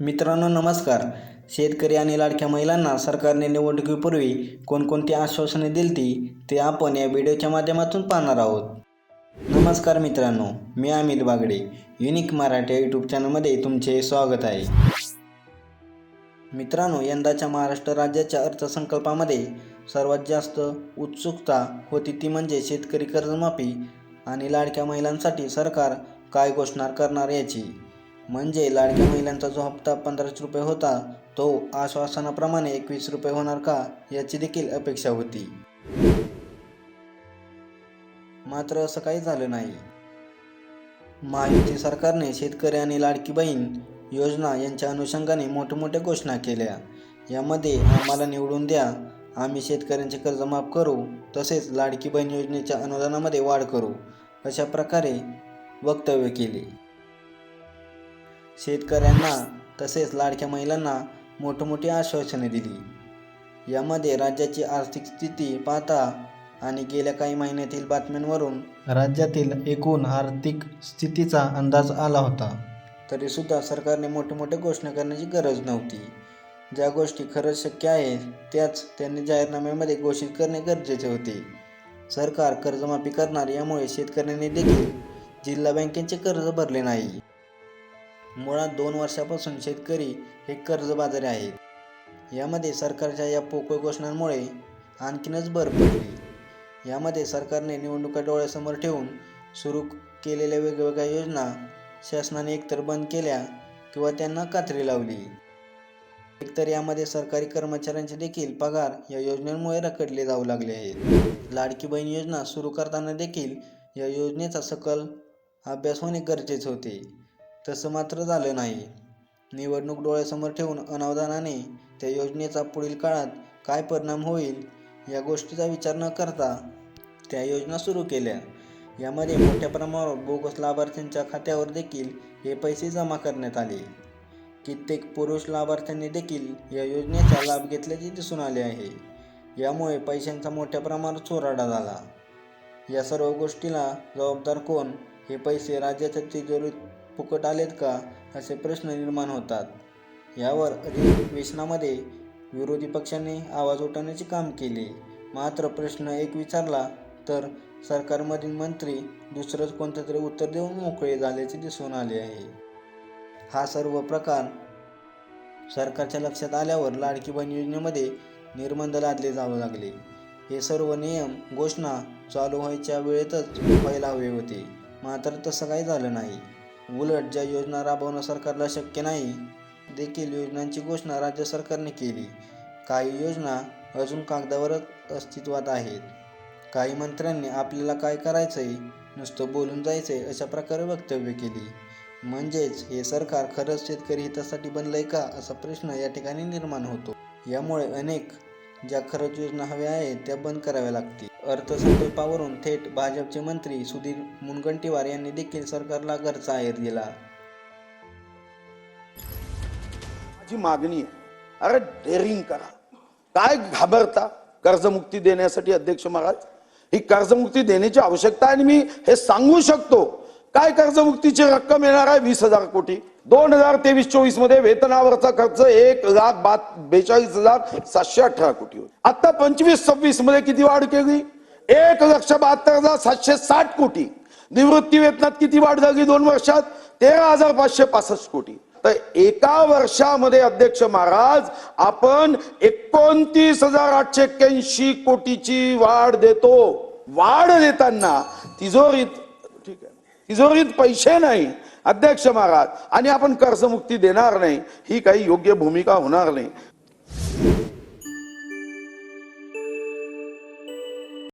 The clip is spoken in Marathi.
मित्रांनो नमस्कार. शेतकरी आणि लाडक्या महिलांना सरकारने निवडणुकीपूर्वी कोणकोणती आश्वासने दिली ते आपण या व्हिडिओच्या माध्यमातून पाहणार आहोत. नमस्कार मित्रांनो मी अमित बागडे युनिक मराठी यूट्यूब चॅनलमध्ये तुमचे स्वागत आहे. मित्रांनो यंदाच्या महाराष्ट्र राज्याच्या अर्थसंकल्पामध्ये सर्वात जास्त उत्सुकता होती ती म्हणजे शेतकरी कर्जमाफी आणि लाडक्या महिलांसाठी सरकार काय घोषणा करणार याची. म्हणजे लाडक्या महिलांचा जो हप्ता पंधराशे रुपये होता तो आश्वासनाप्रमाणे एकवीस रुपये होणार का याची देखील अपेक्षा होती. मात्र असं काही झालं नाही. महायुती सरकारने शेतकरी आणि लाडकी बहीण योजना यांच्या अनुषंगाने मोठमोठ्या घोषणा केल्या. यामध्ये आम्हाला निवडून द्या आम्ही शेतकऱ्यांचे कर्ज माफ करू तसेच लाडकी बहीण योजनेच्या अनुदानामध्ये वाढ करू अशा प्रकारे वक्तव्य केले. शेतकऱ्यांना तसेच लाडक्या महिलांना मोठमोठी आश्वासने दिली. यामध्ये राज्याची आर्थिक स्थिती पाहता आणि गेल्या काही महिन्यातील बातम्यांवरून राज्यातील एकूण आर्थिक स्थितीचा अंदाज आला होता. तरीसुद्धा सरकारने मोठमोठ्या घोषणा करण्याची गरज नव्हती. ज्या गोष्टी खरंच शक्य आहेत त्याच त्यांनी जाहीरनाम्यामध्ये घोषित करणे गरजेचे होते. सरकार कर्जमाफी करणार यामुळे शेतकऱ्यांनी देखील जिल्हा बँकेचे कर्ज भरले नाही. मुळात दोन वर्षापासून शेतकरी हे कर्जबाजारी आहेत. यामध्ये सरकारच्या या पोकळ घोषणांमुळे आणखीनच भर पडली. यामध्ये सरकारने निवडणुका डोळ्यासमोर ठेवून सुरू केलेल्या वेगवेगळ्या योजना शासनाने एकतर बंद केल्या किंवा त्यांना कात्री लावली. एकतर यामध्ये सरकारी कर्मचाऱ्यांचे देखील पगार या योजनेमुळे रखडले जाऊ लागले आहेत. लाडकी बहीण योजना सुरू करताना देखील या योजनेचा सकल अभ्यास होणे गरजेचे होते. तसं मात्र झालं नाही. निवडणूक डोळ्यासमोर ठेवून अनावधानाने त्या योजनेचा पुढील काळात काय परिणाम होईल या गोष्टीचा विचार न करता त्या योजना सुरू केल्या. यामध्ये मोठ्या प्रमाणावर बोगस लाभार्थ्यांच्या खात्यावर देखील हे पैसे जमा करण्यात आले. कित्येक पुरुष लाभार्थ्यांनी देखील या योजनेचा लाभ घेतल्याचे दिसून आले आहे. यामुळे पैशांचा मोठ्या प्रमाणात चोराडा झाला. या सर्व गोष्टीला जबाबदार कोण? हे पैसे राज्याच्या तिजोरीत फुकट आलेत का असे प्रश्न निर्माण होतात. यावर अधिवेशनामध्ये विरोधी पक्षाने आवाज उठवण्याचे काम केले. मात्र प्रश्न एक विचारला तर सरकारमधील मंत्री दुसरंच कोणतं तरी उत्तर देऊन मोकळे झाल्याचे दिसून आले आहे. हा सर्व प्रकार सरकारच्या लक्षात आल्यावर लाडकी बहीण योजनेमध्ये निर्बंध लादले जाऊ लागले. हे सर्व नियम घोषणा चालू व्हायच्या वेळेतच व्हायला हवे होते. मात्र तसं काही झालं नाही. उलट ज्या योजना राबवणं सरकारला शक्य नाही देखील योजनांची घोषणा राज्य सरकारने केली. काही योजना अजून कागदावरच अस्तित्वात आहेत. काही मंत्र्यांनी आपल्याला काय करायचं आहे नुसतं बोलून जायचं आहे अशा प्रकारे वक्तव्य केली. म्हणजेच हे सरकार खरंच शेतकरी हितासाठी बनलं आहे का असा प्रश्न या ठिकाणी निर्माण होतो. यामुळे अनेक ज्या खरंच योजना हव्या आहेत त्या बंद कराव्या लागतील. अर्थसंकल्पावरून थेट भाजपचे मंत्री सुधीर मुनगंटीवार यांनी देखील सरकारला घरचा आहेर दिला. माझी मागणी आहे अरे डेअरिंग करा. काय घाबरता कर्जमुक्ती देण्यासाठी अध्यक्ष महाराज? ही कर्जमुक्ती देण्याची आवश्यकता आहे आणि मी हे सांगू शकतो. काय कर्जमुक्तीची रक्कम येणार आहे? वीस हजार कोटी. दोन हजार तेवीस चोवीसमध्ये वेतनावरचा खर्च एक लाख बात बेचाळीस हजार सातशे अठरा कोटी होता. आता पंचवीस सव्वीसमध्ये किती वाढ केली? एक लक्ष बहात्तर हजार सातशे साठ कोटी. निवृत्ती वेतनात किती वाढ झाली दोन वर्षात? तेरा हजार पाचशे पासष्ट कोटी. तर एका वर्षामध्ये अध्यक्ष महाराज आपण एकोणतीस हजार आठशे एक्क्याऐंशी कोटीची वाढ देतो. वाढ देताना तिजोरीत तिजोरीत पैसे नाही. अध्यक्ष महाराज आणि आपण कर्जमुक्ती देणार नाही. ही काही योग्य भूमिका होणार नाही.